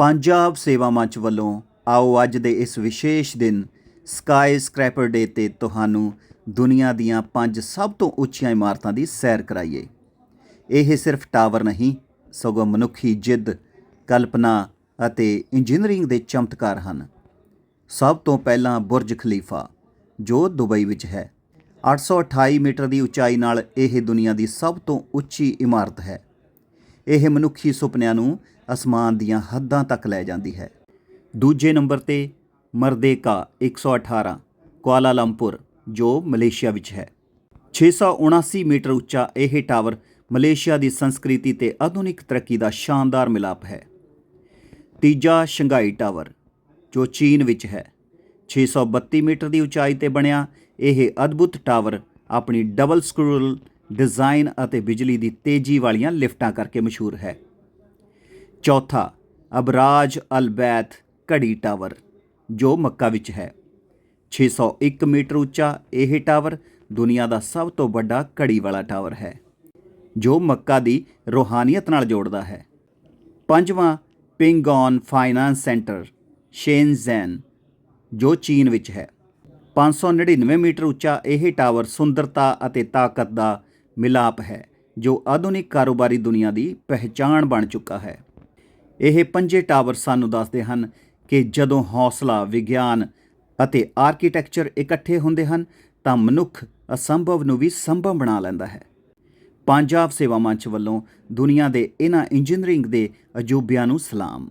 ਪੰਜਾਬ ਸੇਵਾ ਮੰਚ ਵੱਲੋਂ ਆਓ ਅੱਜ ਦੇ ਇਸ ਵਿਸ਼ੇਸ਼ ਦਿਨ ਸਕਾਈ ਸਕ੍ਰੈਪਰ ਡੇ ਤੇ ਤੁਹਾਨੂੰ ਦੁਨੀਆ ਦੀਆਂ ਪੰਜ ਸਭ ਤੋਂ ਉੱਚੀਆਂ ਇਮਾਰਤਾਂ ਦੀ ਸੈਰ ਕਰਾਈਏ। ਇਹ ਸਿਰਫ ਟਾਵਰ ਨਹੀਂ, ਸਗੋਂ ਮਨੁੱਖੀ ਜਿੱਦ, ਕਲਪਨਾ ਅਤੇ ਇੰਜੀਨੀਅਰਿੰਗ ਦੇ ਚਮਤਕਾਰ ਹਨ। ਸਭ ਤੋਂ ਪਹਿਲਾਂ ਬੁਰਜ ਖਲੀਫਾ, ਜੋ ਦੁਬਈ ਵਿੱਚ ਹੈ। 828 ਮੀਟਰ ਦੀ ਉਚਾਈ ਨਾਲ ਇਹ ਦੁਨੀਆ ਦੀ ਸਭ ਤੋਂ ਉੱਚੀ ਇਮਾਰਤ ਹੈ। ਇਹ ਮਨੁੱਖੀ ਸੁਪਨਿਆਂ ਨੂੰ ਅਸਮਾਨ ਦੀਆਂ ਹੱਦਾਂ ਤੱਕ ਲੈ ਜਾਂਦੀ ਹੈ। ਦੂਜੇ ਨੰਬਰ ਤੇ ਮਰਦੇਕਾ 118 ਕੁਆਲਾਲੰਪੁਰ, ਜੋ ਮਲੇਸ਼ੀਆ ਵਿੱਚ ਹੈ। 679 ਮੀਟਰ ਉੱਚਾ ਇਹ ਟਾਵਰ ਮਲੇਸ਼ੀਆ ਦੀ ਸੰਸਕ੍ਰਿਤੀ ਤੇ ਆਧੁਨਿਕ ਤਰੱਕੀ ਦਾ ਸ਼ਾਨਦਾਰ ਮਿਲਾਪ ਹੈ। ਤੀਜਾ ਸ਼ੰਘਾਈ ਟਾਵਰ, ਜੋ ਚੀਨ ਵਿੱਚ ਹੈ। 632 ਮੀਟਰ ਦੀ ਉਚਾਈ ਤੇ ਬਣਿਆ ਇਹ ਅਦਭੁਤ ਟਾਵਰ ਆਪਣੀ ਡਬਲ ਸਕਰੂਲ ਡਿਜ਼ਾਈਨ ਅਤੇ ਬਿਜਲੀ ਦੀ ਤੇਜ਼ੀ ਵਾਲੀਆਂ ਲਿਫਟਾਂ ਕਰਕੇ ਮਸ਼ਹੂਰ ਹੈ। ਚੌਥਾ, ਅਬਰਾਜ ਅਲਬੈਤ ਘੜੀ ਟਾਵਰ, ਜੋ ਮੱਕਾ ਵਿੱਚ ਹੈ। 601 ਮੀਟਰ ਉੱਚਾ ਇਹ ਟਾਵਰ ਦੁਨੀਆ ਦਾ ਸਭ ਤੋਂ ਵੱਡਾ ਘੜੀ ਵਾਲਾ ਟਾਵਰ ਹੈ, ਜੋ ਮੱਕਾ ਦੀ ਰੋਹਾਨੀਅਤ ਨਾਲ ਜੋੜਦਾ ਹੈ। ਪੰਜਵਾਂ, ਪਿੰਗੌਨ ਫਾਈਨਾਂਸ ਸੈਂਟਰ, ਸ਼ੇਨਜ਼ੈਨ, ਜੋ ਚੀਨ ਵਿੱਚ ਹੈ। 599 ਮੀਟਰ ਉੱਚਾ ਇਹ ਟਾਵਰ ਸੁੰਦਰਤਾ ਅਤੇ ਤਾਕਤ ਦਾ ਮਿਲਾਪ ਹੈ, ਜੋ ਆਧੁਨਿਕ ਕਾਰੋਬਾਰੀ ਦੁਨੀਆ ਦੀ ਪਹਿਚਾਣ ਬਣ ਚੁੱਕਾ ਹੈ। ਇਹ ਪੰਜੇ ਟਾਵਰ ਸਾਨੂੰ ਦੱਸਦੇ ਹਨ ਕਿ ਜਦੋਂ ਹੌਸਲਾ, ਵਿਗਿਆਨ ਅਤੇ ਆਰਕੀਟੈਕਚਰ ਇਕੱਠੇ ਹੁੰਦੇ ਹਨ, ਤਾਂ ਮਨੁੱਖ ਅਸੰਭਵ ਨੂੰ ਵੀ ਸੰਭਵ ਬਣਾ ਲੈਂਦਾ ਹੈ। ਪੰਜਾਬ ਸੇਵਾ ਮੰਚ ਵੱਲੋਂ ਦੁਨੀਆ ਦੇ ਇਹਨਾਂ ਇੰਜੀਨੀਅਰਿੰਗ ਦੇ ਅਜੂਬਿਆਂ ਨੂੰ ਸਲਾਮ।